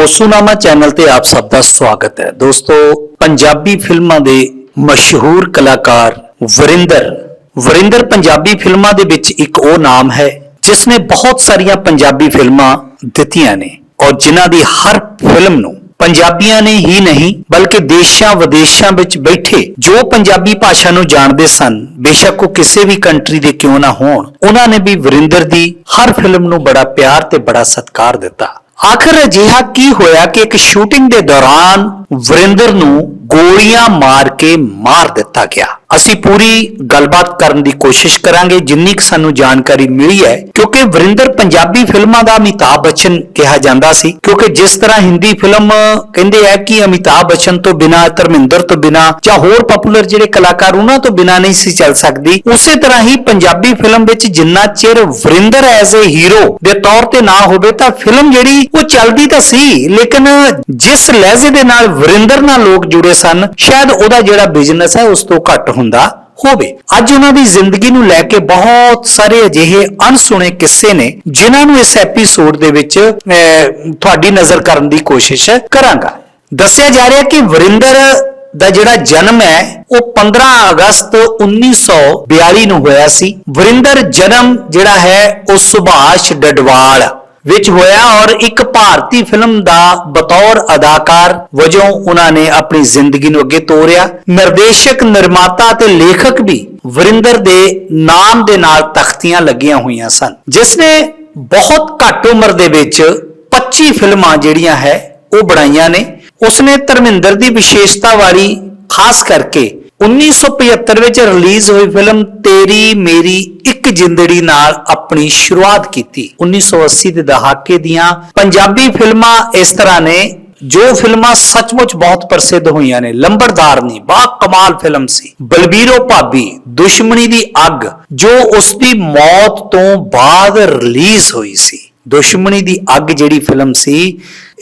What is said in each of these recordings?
ਹੋਸੂਨਾਮਾ channel ਤੇ ਆਪ ਸਭ ਦਾ ਸਵਾਗਤ ਹੈ। ਦੋਸਤੋ, ਪੰਜਾਬੀ ਫਿਲਮਾਂ ਦੇ ਮਸ਼ਹੂਰ ਕਲਾਕਾਰ ਵਰਿੰਦਰ। ਵਰਿੰਦਰ ਪੰਜਾਬੀ ਫਿਲਮਾਂ ਦੇ ਵਿੱਚ ਇੱਕ ਉਹ ਨਾਮ ਹੈ, ਜਿਸ ਨੇ ਬਹੁਤ ਸਾਰੀਆਂ ਪੰਜਾਬੀ ਫਿਲਮਾਂ ਦਿੱਤੀਆਂ ਨੇ ਔਰ ਜਿਨ੍ਹਾਂ ਦੀ ਹਰ ਫਿਲਮ ਨੂੰ ਪੰਜਾਬੀਆਂ ਨੇ ਹੀ ਨਹੀਂ, ਬਲਕਿ ਦੇਸ਼ਾਂ ਵਿਦੇਸ਼ਾਂ ਵਿੱਚ ਬੈਠੇ ਜੋ ਪੰਜਾਬੀ ਭਾਸ਼ਾ ਨੂੰ ਜਾਣਦੇ ਸਨ, ਬੇਸ਼ੱਕ ਉਹ ਕਿਸੇ ਵੀ ਕੰਟਰੀ ਦੇ ਕਿਉਂ ਨਾ ਹੋਣ, ਉਹਨਾਂ ਨੇ ਵੀ ਵਰਿੰਦਰ ਦੀ ਹਰ ਫਿਲਮ ਨੂੰ ਬੜਾ ਪਿਆਰ ਤੇ ਬੜਾ ਸਤਿਕਾਰ ਦਿੱਤਾ। ਆਖਰ ਅਜਿਹਾ ਕੀ ਹੋਇਆ ਕਿ ਇੱਕ ਸ਼ੂਟਿੰਗ ਦੇ ਦੌਰਾਨ ਵਰਿੰਦਰ ਨੂੰ ਗੋਲੀਆਂ ਮਾਰ ਕੇ ਮਾਰ ਦਿੱਤਾ ਗਿਆ। ਅਸੀਂ ਪੂਰੀ ਗੱਲਬਾਤ ਕਰਨ ਦੀ ਕੋਸ਼ਿਸ਼ ਕਰਾਂਗੇ, ਜਿੰਨੀ ਕੁ ਸਾਨੂੰ ਜਾਣਕਾਰੀ ਮਿਲੀ ਹੈ, ਕਿਉਂਕਿ ਵਰਿੰਦਰ ਪੰਜਾਬੀ ਫਿਲਮਾਂ ਦਾ ਅਮਿਤਾਭ ਬੱਚਨ ਕਿਹਾ ਜਾਂਦਾ ਸੀ, ਕਿਉਂਕਿ ਜਿਸ ਤਰ੍ਹਾਂ ਹਿੰਦੀ ਫਿਲਮ ਕਹਿੰਦੇ ਆ ਕਿ ਅਮਿਤਾਭ ਬੱਚਨ ਤੋਂ ਬਿਨਾ, ਧਰਮਿੰਦਰ ਤੋਂ ਬਿਨਾ, ਜਾਂ ਹੋਰ ਪਪੂਲਰ ਜਿਹੜੇ ਕਲਾਕਾਰ ਉਹਨਾਂ ਤੋਂ ਬਿਨਾ ਨਹੀਂ ਸੀ ਚੱਲ ਸਕਦੀ, ਉਸੇ ਤਰ੍ਹਾਂ ਹੀ ਪੰਜਾਬੀ ਫਿਲਮ ਵਿੱਚ ਜਿੰਨਾ ਚਿਰ ਵਰਿੰਦਰ ਐਜ਼ ਅ ਹੀਰੋ ਦੇ ਤੌਰ ਤੇ ਨਾ ਹੋਵੇ ਤਾਂ ਫਿਲਮ ਜਿਹੜੀ ਉਹ ਚੱਲਦੀ ਤਾਂ ਸੀ, ਲੇਕਿਨ ਜਿਸ ਲਹਿਜੇ ਦੇ ਨਾਲ ਵਰਿੰਦਰ ਨਾਲ ਲੋਕ ਜੁੜੇ ਸਨ, ਸ਼ਾਇਦ ਉਹਦਾ ਜਿਹੜਾ ਬਿਜ਼ਨਸ ਹੈ ਉਸ ਤੋਂ ਘੱਟ ਹੁੰਦਾ ਹੋਵੇ। ਅੱਜ ਉਹਨਾਂ ਦੀ ਜ਼ਿੰਦਗੀ ਨੂੰ ਲੈ ਕੇ ਬਹੁਤ ਸਾਰੇ ਅਜਿਹੇ ਅਣਸੁਣੇ ਕਿੱਸੇ ਨੇ, ਜਿਨ੍ਹਾਂ ਨੂੰ ਇਸ ਐਪੀਸੋਡ ਦੇ ਵਿੱਚ ਤੁਹਾਡੀ ਨਜ਼ਰ ਕਰਨ ਦੀ ਕੋਸ਼ਿਸ਼ ਕਰਾਂਗਾ। ਦੱਸਿਆ ਜਾ ਰਿਹਾ ਕਿ ਵਰਿੰਦਰ ਦਾ ਜਿਹੜਾ ਜਨਮ ਹੈ, ਉਹ 15 ਅਗਸਤ 1942 ਨੂੰ ਹੋਇਆ ਸੀ। ਵਰਿੰਦਰ ਜਨਮ ਜਿਹੜਾ ਹੈ, ਉਹ ਸੁਭਾਸ਼ ਡਡਵਾਲ। ਵਿੱਚ ਹੋਇਆ ਔਰ ਇੱਕ ਭਾਰਤੀ ਫਿਲਮ ਦਾ ਬਤੌਰ ਅਦਾਕਾਰ ਵਜੋਂ ਉਹਨਾਂ ਨੇ ਆਪਣੀ ਜ਼ਿੰਦਗੀ ਨੂੰ ਅੱਗੇ ਤੋਰਿਆ। ਨਿਰਦੇਸ਼ਕ, ਨਿਰਮਾਤਾ ਤੇ ਲੇਖਕ ਵੀ ਵਰਿੰਦਰ ਦੇ ਨਾਮ ਦੇ ਨਾਲ ਤਖਤੀਆਂ ਲੱਗੀਆਂ ਹੋਈਆਂ ਸਨ, ਜਿਸ ਨੇ ਬਹੁਤ ਘੱਟ ਉਮਰ ਦੇ ਵਿੱਚ 25 ਫਿਲਮਾਂ ਜਿਹੜੀਆਂ ਹੈ ਉਹ ਬਣਾਈਆਂ ਨੇ। ਉਸਨੇ ਧਰਮਿੰਦਰ ਦੀ ਵਿਸ਼ੇਸ਼ਤਾ ਵਾਲੀ ਖਾਸ ਕਰਕੇ 1975 ਵਿੱਚ ਰਿਲੀਜ਼ ਹੋਈ ਫਿਲਮ ਤੇਰੀ ਮੇਰੀ ਇੱਕ ਜਿੰਦੜੀ ਨਾਲ ਆਪਣੀ ਸ਼ੁਰੂਆਤ ਕੀਤੀ। 1980 ਦੇ ਦਹਾਕੇ ਦੀਆਂ ਪੰਜਾਬੀ ਫਿਲਮਾਂ ਇਸ ਤਰ੍ਹਾਂ ਨੇ, ਜੋ ਫਿਲਮਾਂ ਸੱਚਮੁੱਚ ਬਹੁਤ ਪ੍ਰਸਿੱਧ ਹੋਈਆਂ ਨੇ। ਲੰਬੜਦਾਰਨੀ ਬਾ ਕਮਾਲ ਫਿਲਮ ਸੀ। ਬਲਬੀਰੋ ਭਾਬੀ, ਦੁਸ਼ਮਣੀ ਦੀ ਅੱਗ, ਜੋ ਉਸ ਦੀ ਮੌਤ ਤੋਂ ਬਾਅਦ ਰਿਲੀਜ਼ ਹੋਈ ਸੀ। ਦੁਸ਼ਮਣੀ ਦੀ ਅੱਗ ਜਿਹੜੀ ਫਿਲਮ ਸੀ,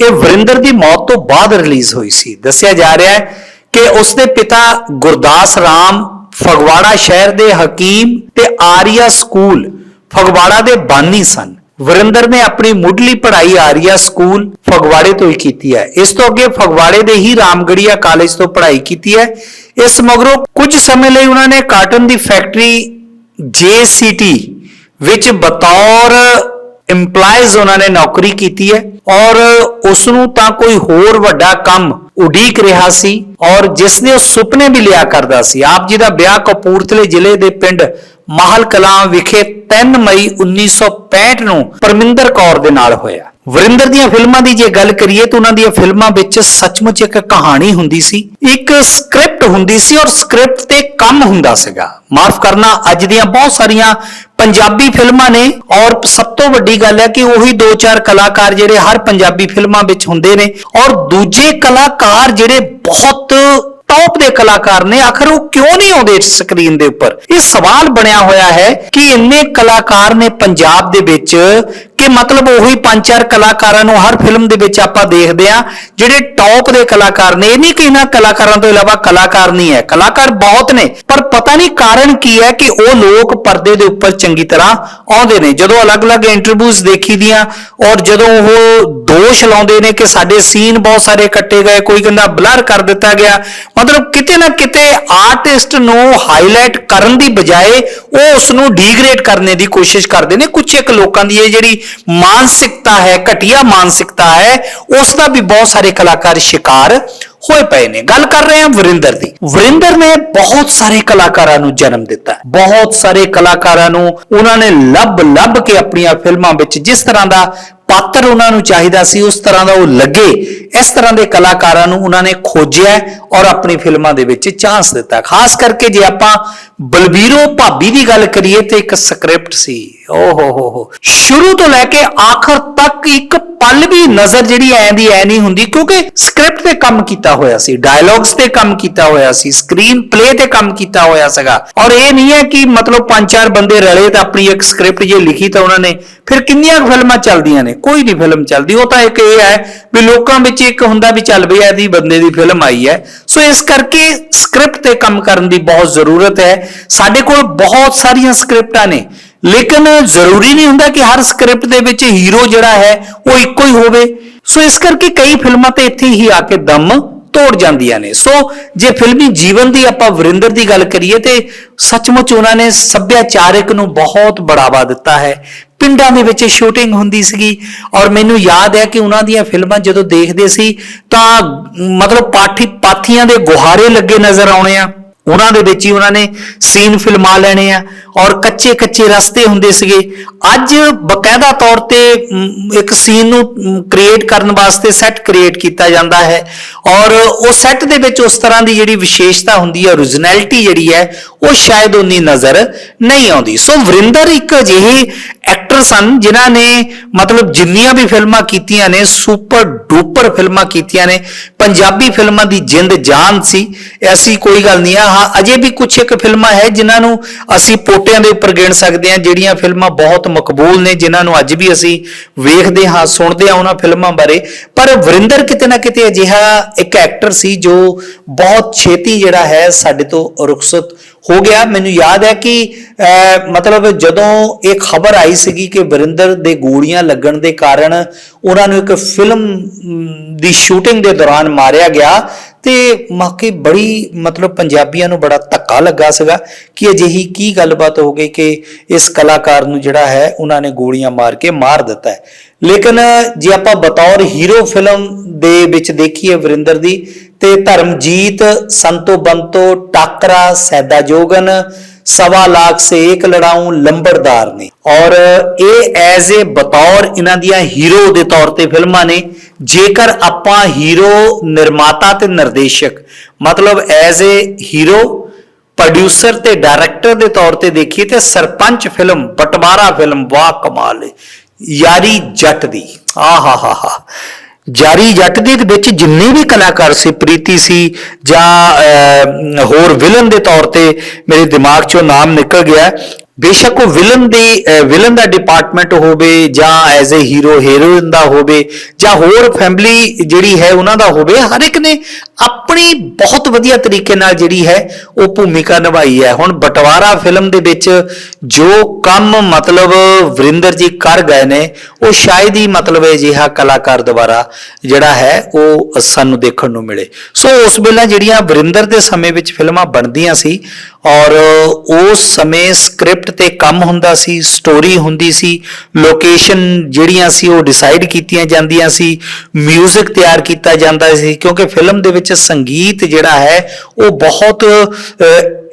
ਇਹ ਵਰਿੰਦਰ ਦੀ ਮੌਤ ਤੋਂ ਬਾਅਦ ਰਿਲੀਜ਼ ਹੋਈ ਸੀ। ਦੱਸਿਆ ਜਾ ਰਿਹਾ ਹੈ ਕਿ ਉਸ ਦੇ ਪਿਤਾ ਗੁਰਦਾਸ ਰਾਮ ਫਗਵਾੜਾ ਸ਼ਹਿਰ ਦੇ ਹਕੀਮ ਤੇ ਆਰੀਆ ਸਕੂਲ ਫਗਵਾੜਾ ਦੇ ਬਾਨੀ ਸਨ। ਵਰਿੰਦਰ ਨੇ ਆਪਣੀ ਮੁੱਢਲੀ ਪੜ੍ਹਾਈ ਆਰੀਆ ਸਕੂਲ ਫਗਵਾੜੇ ਤੋਂ ਹੀ ਕੀਤੀ ਹੈ। ਇਸ ਤੋਂ ਅੱਗੇ ਫਗਵਾੜੇ ਦੇ ਹੀ ਰਾਮਗੜੀਆ ਕਾਲਜ ਤੋਂ ਪੜ੍ਹਾਈ ਕੀਤੀ ਹੈ। ਇਸ ਮਗਰੋਂ ਕੁਝ ਸਮੇਂ ਲਈ ਉਹਨਾਂ ਨੇ ਕਾਟਨ ਦੀ ਫੈਕਟਰੀ ਜੇਸੀਟੀ ਵਿੱਚ ਬਤੌਰ EMPLOYEES ਉਹਨਾਂ ਨੇ ਨੌਕਰੀ ਕੀਤੀ ਹੈ ਔਰ ਉਸ ਨੂੰ ਤਾਂ ਕੋਈ ਹੋਰ ਵੱਡਾ ਕੰਮ ਉਡੀਕ ਰਿਹਾ ਸੀ ਔਰ ਜਿਸ ਦੇ ਉਹ ਸੁਪਨੇ ਵੀ ਲਿਆ ਕਰਦਾ ਸੀ। ਆਪ ਜੀ ਦਾ ਵਿਆਹ ਕਪੂਰਥਲੇ ਜ਼ਿਲ੍ਹੇ ਦੇ ਪਿੰਡ ਮਾਹਲ ਕਲਾਂ ਵਿਖੇ 3 ਮਈ 1965 ਨੂੰ ਪਰਮਿੰਦਰ ਕੌਰ ਦੇ ਨਾਲ ਹੋਇਆ। ਵਰਿੰਦਰ ਦੀਆਂ ਫਿਲਮਾਂ ਦੀ ਜੇ ਗੱਲ ਕਰੀਏ ਤਾਂ ਉਹਨਾਂ ਦੀਆਂ ਫਿਲਮਾਂ ਵਿੱਚ ਸੱਚਮੁੱਚ ਇੱਕ ਕਹਾਣੀ ਹੁੰਦੀ ਸੀ, ਇੱਕ ਸਕ੍ਰਿਪਟ ਹੁੰਦੀ ਸੀ ਔਰ ਸਕ੍ਰਿਪਟ ਤੇ ਕੰਮ ਹੁੰਦਾ ਸੀਗਾ। ਮਾਫ ਕਰਨਾ, ਅੱਜ ਦੀਆਂ ਬਹੁਤ ਸਾਰੀਆਂ ਪੰਜਾਬੀ ਫਿਲਮਾਂ ਨੇ ਔਰ ਸਭ ਤੋਂ ਵੱਡੀ ਗੱਲ ਹੈ ਕਿ ਉਹੀ ਦੋ ਚਾਰ ਕਲਾਕਾਰ ਜਿਹੜੇ ਹਰ ਪੰਜਾਬੀ ਫਿਲਮਾਂ ਵਿੱਚ ਹੁੰਦੇ ਨੇ ਔਰ ਦੂਜੇ ਕਲਾਕਾਰ ਜਿਹੜੇ ਬਹੁਤ ਟੌਪ ਦੇ ਕਲਾਕਾਰ ਨੇ ਆਖਰ ਉਹ ਕਿਉਂ ਨਹੀਂ ਆਉਂਦੇ ਇਸ ਸਕਰੀਨ ਦੇ ਉੱਪਰ? ਇਹ ਸਵਾਲ ਬਣਿਆ ਹੋਇਆ ਹੈ ਕਿ ਇੰਨੇ ਕਲਾਕਾਰ ਨੇ ਪੰਜਾਬ ਦੇ ਵਿੱਚ ਕਿ ਮਤਲਬ ਉਹੀ ਪੰਜ ਚਾਰ ਕਲਾਕਾਰਾਂ ਨੂੰ ਹਰ ਫਿਲਮ ਦੇ ਵਿੱਚ ਆਪਾਂ ਦੇਖਦੇ ਆ ਜਿਹੜੇ ਟੌਪ ਦੇ ਕਲਾਕਾਰ ਨੇ। ਇਹ ਨਹੀਂ ਕਿ ਇਹਨਾਂ ਕਲਾਕਾਰਾਂ ਤੋਂ ਇਲਾਵਾ ਕਲਾਕਾਰ ਨਹੀਂ ਹੈ। ਕਲਾਕਾਰ ਬਹੁਤ ਨੇ, ਪਰ ਪਤਾ ਨਹੀਂ ਕਾਰਨ ਕੀ ਹੈ ਕਿ ਉਹ ਲੋਕ ਪਰਦੇ ਦੇ ਉੱਪਰ ਚੰਗੀ ਤਰ੍ਹਾਂ ਆਉਂਦੇ ਨੇ। ਜਦੋਂ ਅਲੱਗ-ਅਲੱਗ ਇੰਟਰਵਿਊਜ਼ ਦੇਖੀਦੀਆਂ ਔਰ ਜਦੋਂ ਉਹ ਦੋਸ਼ ਲਾਉਂਦੇ ਨੇ ਕਿ ਸਾਡੇ ਸੀਨ ਬਹੁਤ ਸਾਰੇ ਕੱਟੇ ਗਏ, ਕੋਈ ਕਹਿੰਦਾ ਬਲਰ ਕਰ ਦਿੱਤਾ ਗਿਆ ਮਤਲਬ ਕਿਤੇ ਨਾ ਕਿਤੇ ਆਰਟਿਸਟ ਨੂੰ ਹਾਈਲਾਈਟ ਕਰਨ ਦੀ ਬਜਾਏ ਉਹ ਉਸ ਨੂੰ ਡੀਗ੍ਰੇਡ ਕਰਨੇ ਦੀ ਕੋਸ਼ਿਸ਼ ਕਰਦੇ ਨੇ। ਕੁਝ ਇੱਕ ਲੋਕਾਂ ਦੀ ਇਹ ਜਿਹੜੀ ਮਾਨਸਿਕਤਾ ਹੈ, ਘਟੀਆ ਮਾਨਸਿਕਤਾ ਹੈ, ਉਸ ਦਾ ਵੀ ਬਹੁਤ ਸਾਰੇ ਕਲਾਕਾਰ ਸ਼ਿਕਾਰ ਹੋਏ ਪਏ ਨੇ। ਗੱਲ ਕਰ ਰਹੇ ਹਾਂ ਵਰਿੰਦਰ ਦੀ। ਵਰਿੰਦਰ ਨੇ ਬਹੁਤ ਸਾਰੇ ਕਲਾਕਾਰਾਂ ਨੂੰ ਜਨਮ ਦਿੱਤਾ। ਬਹੁਤ ਸਾਰੇ ਕਲਾਕਾਰਾਂ ਨੂੰ ਉਹਨਾਂ ਨੇ ਲੱਭ ਲੱਭ ਕੇ ਆਪਣੀਆਂ ਫਿਲਮਾਂ ਵਿੱਚ ਜਿਸ ਤਰ੍ਹਾਂ ਦਾ ਪਾਤਰ ਉਹਨਾਂ ਨੂੰ ਚਾਹੀਦਾ ਸੀ, ਉਸ ਤਰ੍ਹਾਂ ਦਾ ਉਹ ਲੱਗੇ। ਇਸ ਤਰ੍ਹਾਂ ਦੇ ਕਲਾਕਾਰਾਂ ਨੂੰ ਉਹਨਾਂ ਨੇ ਖੋਜਿਆ ਔਰ ਆਪਣੀ ਫਿਲਮਾਂ ਦੇ ਵਿੱਚ ਚਾਂਸ ਦਿੱਤਾ। ਖਾਸ ਕਰਕੇ ਜੇ ਆਪਾਂ ਬਲਬੀਰੋ ਭਾਬੀ ਦੀ ਗੱਲ ਕਰੀਏ ਤੇ ਇੱਕ ਸਕ੍ਰਿਪਟ ਸੀ। ਓ ਹੋ ਹੋ ਹੋ। ਸ਼ੁਰੂ ਤੋਂ ਲੈ ਕੇ ਆਖਰ ਤੱਕ ਇੱਕ ਪਲ ਵੀ ਨਜ਼ਰ ਜਿਹੜੀ ਐ ਦੀ ਐ ਨਹੀਂ ਹੁੰਦੀ, ਕਿਉਂਕਿ ਸਕ੍ਰਿਪਟ ਤੇ ਕੰਮ ਕੀਤਾ ਹੋਇਆ ਸੀ ਡਾਇਲੌਗਸ ਤੇ ਕੰਮ ਕੀਤਾ ਹੋਇਆ ਸੀ ਸਕਰੀਨ ਪਲੇ ਤੇ ਕੰਮ ਕੀਤਾ ਹੋਇਆ ਸੀਗਾ। ਔਰ ਇਹ ਨਹੀਂ ਹੈ ਕਿ ਮਤਲਬ ਪੰਜ ਚਾਰ ਬੰਦੇ ਰਲੇ ਤਾਂ ਆਪਣੀ ਇੱਕ ਸਕ੍ਰਿਪਟ ਜੇ ਲਿਖੀ ਤਾਂ ਉਹਨਾਂ ਨੇ, ਫਿਰ ਕਿੰਨੀਆਂ ਫਿਲਮਾਂ ਚੱਲਦੀਆਂ ਨੇ? ਕੋਈ ਨਹੀਂ ਫਿਲਮ ਚੱਲਦੀ। ਉਹ ਤਾਂ ਇੱਕ ਇਹ ਹੈ ਵੀ ਲੋਕਾਂ ਵਿੱਚ ਇੱਕ ਹੁੰਦਾ ਵੀ ਚੱਲ ਬਈ ਇਹਦੀ ਬੰਦੇ ਦੀ ਫਿਲਮ ਆਈ ਹੈ। ਸੋ ਇਸ ਕਰਕੇ ਸਕ੍ਰਿਪਟ ਤੇ ਕੰਮ ਕਰਨ ਦੀ ਬਹੁਤ ਜ਼ਰੂਰਤ ਹੈ। ਸਾਡੇ ਕੋਲ ਬਹੁਤ ਸਾਰੀਆਂ ਸਕ੍ਰਿਪਟਾਂ ਨੇ। ਲੇਕਿਨ ਜ਼ਰੂਰੀ ਨਹੀਂ ਹੁੰਦਾ ਕਿ ਹਰ ਸਕ੍ਰਿਪਟ ਦੇ ਵਿੱਚ ਹੀਰੋ ਜਿਹੜਾ ਹੈ ਉਹ ਇੱਕੋ ਹੀ ਹੋਵੇ। ਸੋ ਇਸ ਕਰਕੇ ਕਈ ਫਿਲਮਾਂ ਤੇ ਇੱਥੇ ਹੀ ਆ ਕੇ ਦਮ ਤੋੜ ਜਾਂਦੀਆਂ ਨੇ। ਸੋ ਜੇ ਫਿਲਮੀ ਜੀਵਨ ਦੀ ਆਪਾਂ ਵਰਿੰਦਰ ਦੀ ਗੱਲ ਕਰੀਏ ਤੇ ਸੱਚਮੁੱਚ ਉਹਨਾਂ ਨੇ ਸੱਭਿਆਚਾਰਕ ਨੂੰ ਬਹੁਤ ਬੜਾਵਾ ਦਿੱਤਾ ਹੈ। ਪਿੰਡਾਂ ਦੇ ਵਿੱਚ ਸ਼ੂਟਿੰਗ ਹੁੰਦੀ ਸੀਗੀ ਔਰ ਮੈਨੂੰ ਯਾਦ ਹੈ ਕਿ ਉਹਨਾਂ ਦੀਆਂ ਫਿਲਮਾਂ ਜਦੋਂ ਦੇਖਦੇ ਸੀ ਤਾਂ ਮਤਲਬ ਪਾਠੀ ਪਾਥੀਆਂ ਦੇ ਗੁਹਾਰੇ ਲੱਗੇ ਨਜ਼ਰ ਆਉਣੇ ਆ। ਉਹਨਾਂ ਦੇ ਵਿੱਚ ਹੀ ਉਹਨਾਂ ਨੇ ਸੀਨ ਫਿਲਮਾ ਲੈਣੇ ਆ ਔਰ ਕੱਚੇ ਕੱਚੇ ਰਸਤੇ ਹੁੰਦੇ ਸੀਗੇ। ਅੱਜ ਬਕਾਇਦਾ ਤੌਰ ਤੇ ਇੱਕ ਸੀਨ ਨੂੰ ਕ੍ਰੀਏਟ ਕਰਨ ਵਾਸਤੇ ਸੈੱਟ ਕ੍ਰੀਏਟ ਕੀਤਾ ਜਾਂਦਾ ਹੈ। ਔਰ ਉਹ ਸੈੱਟ ਦੇ ਵਿੱਚ ਉਸ ਤਰ੍ਹਾਂ ਦੀ ਜਿਹੜੀ ਵਿਸ਼ੇਸ਼ਤਾ ਹੁੰਦੀ ਹੈ ਓਰੀਜਨੈਲਿਟੀ ਜਿਹੜੀ ਹੈ, ਉਹ ਸ਼ਾਇਦ ਉਨੀ ਨਜ਼ਰ ਨਹੀਂ ਆਉਂਦੀ। ਸੋ ਵਰਿੰਦਰ ਇੱਕ ਅਜਿਹੇ ਐਕਟਰ ਸਨ, ਜਿਨ੍ਹਾਂ ਨੇ ਮਤਲਬ ਜਿੰਨੀਆਂ ਵੀ ਫਿਲਮਾਂ ਕੀਤੀਆਂ ਨੇ, ਸੁਪਰ ਡੂਪਰ ਫਿਲਮਾਂ ਕੀਤੀਆਂ ਨੇ, ਪੰਜਾਬੀ ਫਿਲਮਾਂ ਦੀ ਜਿੰਦ ਜਾਨ ਸੀ। ਐਸੀ ਕੋਈ ਗੱਲ ਨਹੀਂ ਆ, ਹਾਂ, ਅਜੇ ਵੀ ਕੁਝ ਇੱਕ ਫਿਲਮਾਂ ਹੈ ਜਿਨ੍ਹਾਂ ਨੂੰ ਅਸੀਂ ਪੋਟਿਆਂ ਦੇ ਉੱਪਰ ਗਿਣ ਸਕਦੇ ਹਾਂ, ਜਿਹੜੀਆਂ ਫਿਲਮਾਂ ਬਹੁਤ ਮਕਬੂਲ ਨੇ, ਜਿਨ੍ਹਾਂ ਨੂੰ ਅੱਜ ਵੀ ਅਸੀਂ ਵੇਖਦੇ ਹਾਂ, ਸੁਣਦੇ ਹਾਂ ਉਹਨਾਂ ਫਿਲਮਾਂ ਬਾਰੇ। ਪਰ ਵਰਿੰਦਰ ਕਿਤੇ ਨਾ ਕਿਤੇ ਅਜਿਹਾ ਇੱਕ ਐਕਟਰ ਸੀ ਜੋ ਬਹੁਤ ਛੇਤੀ ਜਿਹੜਾ ਹੈ ਸਾਡੇ ਤੋਂ ਰੁਖਸਤ ਹੋ ਗਿਆ। ਮੈਨੂੰ ਯਾਦ ਹੈ ਕਿ ਮਤਲਬ ਜਦੋਂ ਇਹ ਖਬਰ ਆਈ ਸੀਗੀ ਕਿ ਵਰਿੰਦਰ ਦੇ ਗੋਲੀਆਂ ਲੱਗਣ ਦੇ ਕਾਰਨ ਉਹਨਾਂ ਨੂੰ ਇੱਕ ਫਿਲਮ ਦੀ ਸ਼ੂਟਿੰਗ ਦੇ ਦੌਰਾਨ ਮਾਰਿਆ ਗਿਆ ਤੇ ਮਾਕੇ ਬੜੀ, ਮਤਲਬ ਪੰਜਾਬੀਆਂ ਨੂੰ ਬੜਾ ਧੱਕਾ ਲੱਗਾ ਸੀਗਾ ਕਿ ਅਜਿਹੀ ਕੀ ਗੱਲਬਾਤ ਹੋ ਗਈ ਕਿ ਇਸ ਕਲਾਕਾਰ ਨੂੰ ਜਿਹੜਾ ਹੈ, ਉਹਨਾਂ ਨੇ ਗੋਲੀਆਂ ਮਾਰ ਕੇ ਮਾਰ ਦਿੱਤਾ ਹੈ। ਲੇਕਿਨ ਜੇ ਆਪਾਂ ਬਤੌਰ ਹੀਰੋ ਫਿਲਮ ਦੇ ਵਿੱਚ ਦੇਖੀਏ ਵਰਿੰਦਰ ਦੀ, ਤੇ ਧਰਮਜੀਤ, ਸੰਤੋ ਬੰਤੋ, ਟਾਕਰਾ, ਸੈਦਾ ਜੋਗਨ, ਸਵਾ ਲਾਖ ਸੇ ਇੱਕ ਲੜਾਉਂ ਲੰਬੜਦਾਰ ਨੇ। ਔਰ ਇਹ ਐਜ਼ ਏ ਬਤੌਰ ਇਹਨਾਂ ਦੀਆਂ ਹੀਰੋ ਦੇ ਤੌਰ ਤੇ ਫਿਲਮਾਂ ਨੇ। ਜੇਕਰ ਆਪਾਂ ਹੀਰੋ ਨਿਰਮਾਤਾ ਤੇ ਨਿਰਦੇਸ਼ਕ, ਮਤਲਬ ਐਜ਼ ਏ ਹੀਰੋ ਪ੍ਰੋਡਿਊਸਰ ਤੇ ਡਾਇਰੈਕਟਰ ਦੇ ਤੌਰ ਤੇ ਦੇਖੀਏ ਤੇ ਸਰਪੰਚ ਫਿਲਮ, ਬਟਵਾਰਾ ਫਿਲਮ, ਵਾਹ ਕਮਾਲ ਯਾਰੀ ਜੱਟ ਦੀ। ਆਹਾ ਹਾ ਹਾ ਜਾਰੀ ਜੱਟ ਦੇ ਵਿੱਚ ਜਿੰਨੇ ਵੀ ਕਲਾਕਾਰ ਸੀ ਪ੍ਰੀਤੀ ਸੀ ਜਾਂ ਅਹ, ਹੋਰ ਵਿਲਨ ਦੇ ਤੌਰ ਤੇ ਮੇਰੇ ਦਿਮਾਗ ਚੋਂ ਨਾਮ ਨਿਕਲ ਗਿਆ। ਬੇਸ਼ੱਕ ਉਹ ਵਿਲਨ ਦੀ ਵਿਲਨ ਦਾ ਡਿਪਾਰਟਮੈਂਟ ਹੋਵੇ ਜਾਂ ਐਜ਼ ਅ ਹੀਰੋ ਹੀਰੋਇਨ ਦਾ ਹੋਵੇ ਜਾਂ ਹੋਰ ਫੈਮਿਲੀ ਜਿਹੜੀ ਹੈ ਉਹਨਾਂ ਦਾ ਹੋਵੇ, ਹਰ ਇੱਕ ਨੇ ਆਪਣੀ ਬਹੁਤ ਵਧੀਆ ਤਰੀਕੇ ਨਾਲ ਜਿਹੜੀ ਹੈ ਉਹ ਭੂਮਿਕਾ ਨਿਭਾਈ ਹੈ। ਹੁਣ ਬਟਵਾਰਾ ਫਿਲਮ ਦੇ ਵਿੱਚ ਜੋ ਕੰਮ ਮਤਲਬ ਵਰਿੰਦਰ ਜੀ ਕਰ ਗਏ ਨੇ, ਉਹ ਸ਼ਾਇਦ ਹੀ ਮਤਲਬ ਅਜਿਹਾ ਕਲਾਕਾਰ ਦੁਆਰਾ ਜਿਹੜਾ ਹੈ ਉਹ ਸਾਨੂੰ ਦੇਖਣ ਨੂੰ ਮਿਲੇ। ਸੋ ਉਸ ਵੇਲੇ ਜਿਹੜੀਆਂ ਵਰਿੰਦਰ ਦੇ ਸਮੇਂ ਵਿੱਚ ਫਿਲਮਾਂ ਬਣਦੀਆਂ ਸੀ ਔਰ ਉਸ ਸਮੇਂ ਸਕ੍ਰਿਪਟ ਤੇ ਕੰਮ ਹੁੰਦਾ ਸੀ ਸਟੋਰੀ ਹੁੰਦੀ ਸੀ ਲੋਕੇਸ਼ਨ ਜਿਹੜੀਆਂ ਸੀ ਉਹ ਡਿਸਾਈਡ ਕੀਤੀਆਂ ਜਾਂਦੀਆਂ ਸੀ 뮤직 ਤਿਆਰ ਕੀਤਾ ਜਾਂਦਾ ਸੀ, ਕਿਉਂਕਿ ਫਿਲਮ ਦੇ ਵਿੱਚ ਸੰਗੀਤ ਜਿਹੜਾ ਹੈ, ਉਹ ਬਹੁਤ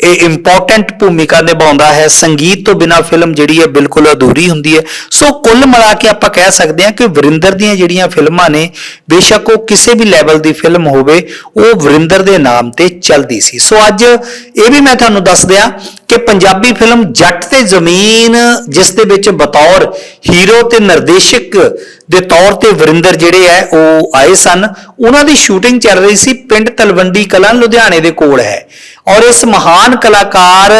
ਇੰਪੋਰਟੈਂਟ ਭੂਮਿਕਾ ਨਿਭਾਉਂਦਾ ਹੈ। ਸੰਗੀਤ ਤੋਂ ਬਿਨਾ ਫਿਲਮ ਜਿਹੜੀ ਹੈ ਬਿਲਕੁਲ ਅਧੂਰੀ ਹੁੰਦੀ ਹੈ। ਸੋ ਕੁੱਲ ਮਿਲਾ ਕੇ ਆਪਾਂ ਕਹਿ ਸਕਦੇ ਹਾਂ ਕਿ ਵਰਿੰਦਰ ਦੀਆਂ ਜਿਹੜੀਆਂ ਫਿਲਮਾਂ ਨੇ, ਬੇਸ਼ੱਕ ਉਹ ਕਿਸੇ ਵੀ ਲੈਵਲ ਦੀ ਫਿਲਮ ਹੋਵੇ, ਉਹ ਵਰਿੰਦਰ ਦੇ ਨਾਮ ਤੇ ਚੱਲਦੀ ਸੀ। ਸੋ ਅੱਜ ਇਹ ਵੀ ਮੈਂ ਤੁਹਾਨੂੰ ਦੱਸ ਦਿਆਂ ਕਿ ਪੰਜਾਬੀ ਫਿਲਮ ਜੱਟ ਤੇ ਜ਼ਮੀਨ, ਜਿਸ ਦੇ ਵਿੱਚ ਬਤੌਰ ਹੀਰੋ ਤੇ ਨਿਰਦੇਸ਼ਕ ਦੇ ਤੌਰ ਤੇ ਵਰਿੰਦਰ ਜਿਹੜੇ ਹੈ, ਉਹ ਆਏ ਸਨ। ਉਹਨਾਂ ਦੀ ਸ਼ੂਟਿੰਗ ਚੱਲ ਰਹੀ ਸੀ ਪਿੰਡ ਤਲਵੰਡੀ ਕਲਾਂ, ਲੁਧਿਆਣੇ ਦੇ ਕੋਲ ਹੈ। ਔਰ ਇਸ ਮਹਾਨ ਕਲਾਕਾਰ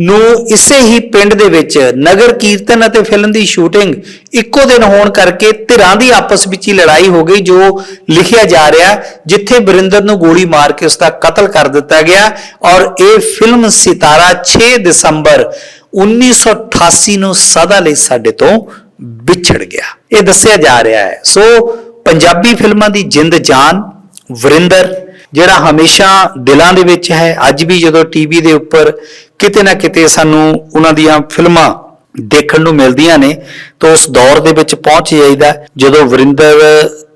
ਨੂੰ ਇਸੇ ਹੀ ਪਿੰਡ ਦੇ ਵਿੱਚ ਨਗਰ ਕੀਰਤਨ ਅਤੇ ਫਿਲਮ ਦੀ ਸ਼ੂਟਿੰਗ ਇੱਕੋ ਦਿਨ ਹੋਣ ਕਰਕੇ ਧਿਰਾਂ ਦੀ ਆਪਸ ਵਿੱਚ ਹੀ ਲੜਾਈ ਹੋ ਗਈ, ਜੋ ਲਿਖਿਆ ਜਾ ਰਿਹਾ ਜਿੱਥੇ ਵਰਿੰਦਰ ਨੂੰ ਗੋਲੀ ਮਾਰ ਕੇ ਉਸ ਦਾ ਕਤਲ ਕਰ ਦਿੱਤਾ ਗਿਆ। ਔਰ ਇਹ ਫਿਲਮ ਸਿਤਾਰਾ 6 ਦਸੰਬਰ 1988 ਨੂੰ ਸਦਾ ਲਈ ਸਾਡੇ ਤੋਂ ਵਿਛੜ ਗਿਆ। ਇਹ ਦੱਸਿਆ ਜਾ ਰਿਹਾ ਹੈ। ਸੋ ਪੰਜਾਬੀ ਫਿਲਮਾਂ ਦੀ ਜਿੰਦ ਜਾਨ ਵਰਿੰਦਰ, ਜਿਹੜਾ ਹਮੇਸ਼ਾ ਦਿਲਾਂ ਦੇ ਵਿੱਚ ਹੈ, ਅੱਜ ਵੀ ਜਦੋਂ ਟੀਵੀ ਦੇ ਉੱਪਰ ਕਿਤੇ ਨਾ ਕਿਤੇ ਸਾਨੂੰ ਉਹਨਾਂ ਦੀਆਂ ਫਿਲਮਾਂ ਦੇਖਣ ਨੂੰ ਮਿਲਦੀਆਂ ਨੇ, ਤਾਂ ਉਸ ਦੌਰ ਦੇ ਵਿੱਚ ਪਹੁੰਚ ਜਾਈਦਾ। ਜਦੋਂ ਵਰਿੰਦਰ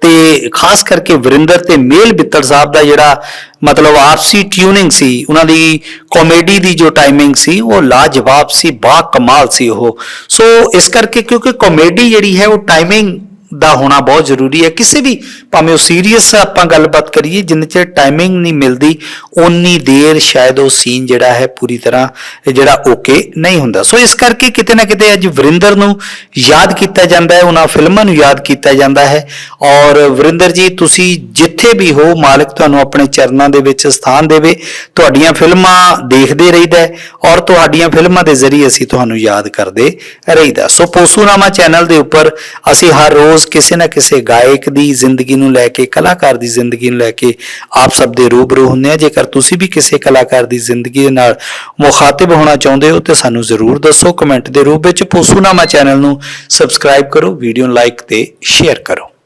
ਤੇ ਖਾਸ ਕਰਕੇ ਵਰਿੰਦਰ ਤੇ ਮੇਲ ਬਿੱਤਰ ਸਾਹਿਬ ਦਾ ਜਿਹੜਾ ਮਤਲਬ ਆਪਸੀ ਟਿਊਨਿੰਗ ਸੀ, ਉਹਨਾਂ ਦੀ ਕਾਮੇਡੀ ਦੀ ਜੋ ਟਾਈਮਿੰਗ ਸੀ, ਉਹ ਲਾਜਵਾਬ ਸੀ, ਬਾ ਕਮਾਲ ਸੀ ਉਹ। ਸੋ ਇਸ ਕਰਕੇ ਕਿਉਂਕਿ ਕਾਮੇਡੀ ਜਿਹੜੀ ਹੈ, ਉਹ ਟਾਈਮਿੰਗ ਦਾ ਹੋਣਾ ਬਹੁਤ ਜ਼ਰੂਰੀ ਹੈ। ਕਿਸੇ ਵੀ, ਭਾਵੇਂ ਉਹ ਸੀਰੀਅਸ ਆਪਾਂ ਗੱਲਬਾਤ ਕਰੀਏ, ਜਿੰਨੇ ਚਿਰ ਟਾਈਮਿੰਗ ਨਹੀਂ ਮਿਲਦੀ, ਓਨੀ ਦੇਰ ਸ਼ਾਇਦ ਉਹ ਸੀਨ ਜਿਹੜਾ ਹੈ ਪੂਰੀ ਤਰ੍ਹਾਂ ਜਿਹੜਾ ਓਕੇ ਨਹੀਂ ਹੁੰਦਾ। ਸੋ ਇਸ ਕਰਕੇ ਕਿਤੇ ਨਾ ਕਿਤੇ ਅੱਜ ਵਰਿੰਦਰ ਨੂੰ ਯਾਦ ਕੀਤਾ ਜਾਂਦਾ ਹੈ, ਉਹਨਾਂ ਫਿਲਮਾਂ ਨੂੰ ਯਾਦ ਕੀਤਾ ਜਾਂਦਾ ਹੈ। ਔਰ ਵਰਿੰਦਰ ਜੀ, ਤੁਸੀਂ ਜਿੱਥੇ ਵੀ ਹੋ, ਮਾਲਕ ਤੁਹਾਨੂੰ ਆਪਣੇ ਚਰਨਾਂ ਦੇ ਵਿੱਚ ਸਥਾਨ ਦੇਵੇ। ਤੁਹਾਡੀਆਂ ਫਿਲਮਾਂ ਦੇਖਦੇ ਰਹੀਦਾ ਹੈ ਔਰ ਤੁਹਾਡੀਆਂ ਫਿਲਮਾਂ ਦੇ ਜ਼ਰੀਏ ਅਸੀਂ ਤੁਹਾਨੂੰ ਯਾਦ ਕਰਦੇ ਰਹੀਦਾ। ਸੋ ਪੋਸੂਨਾਮਾ ਚੈਨਲ ਦੇ ਉੱਪਰ ਅਸੀਂ ਹਰ ਰੋਜ਼ ਕਿਸੇ ਨਾ ਕਿਸੇ ਗਾਇਕ ਦੀ ਜ਼ਿੰਦਗੀ ਨੂੰ ਲੈ ਕੇ, ਕਲਾਕਾਰ ਦੀ ਜ਼ਿੰਦਗੀ ਨੂੰ ਲੈ ਕੇ ਆਪ ਸਭ ਦੇ ਰੂਬਰੂ ਹੁੰਦੇ ਆ ਜੇਕਰ ਤੁਸੀਂ ਵੀ ਕਿਸੇ ਕਲਾਕਾਰ ਦੀ ਜ਼ਿੰਦਗੀ ਦੇ ਨਾਲ ਮੁਖਾਤਿਬ ਹੋਣਾ ਚਾਹੁੰਦੇ ਹੋ, ਤੇ ਸਾਨੂੰ ਜ਼ਰੂਰ ਦੱਸੋ। ਕਮੈਂਟ ਦੇ ਰੂਪ ਵਿੱਚ ਪੋਸੂਨਾਮਾ ਚੈਨਲ ਨੂੰ। ਸਬਸਕ੍ਰਾਈਬ ਕਰੋ, ਵੀਡੀਓ ਨੂੰ ਲਾਈਕ ਤੇ ਸ਼ੇਅਰ ਕਰੋ।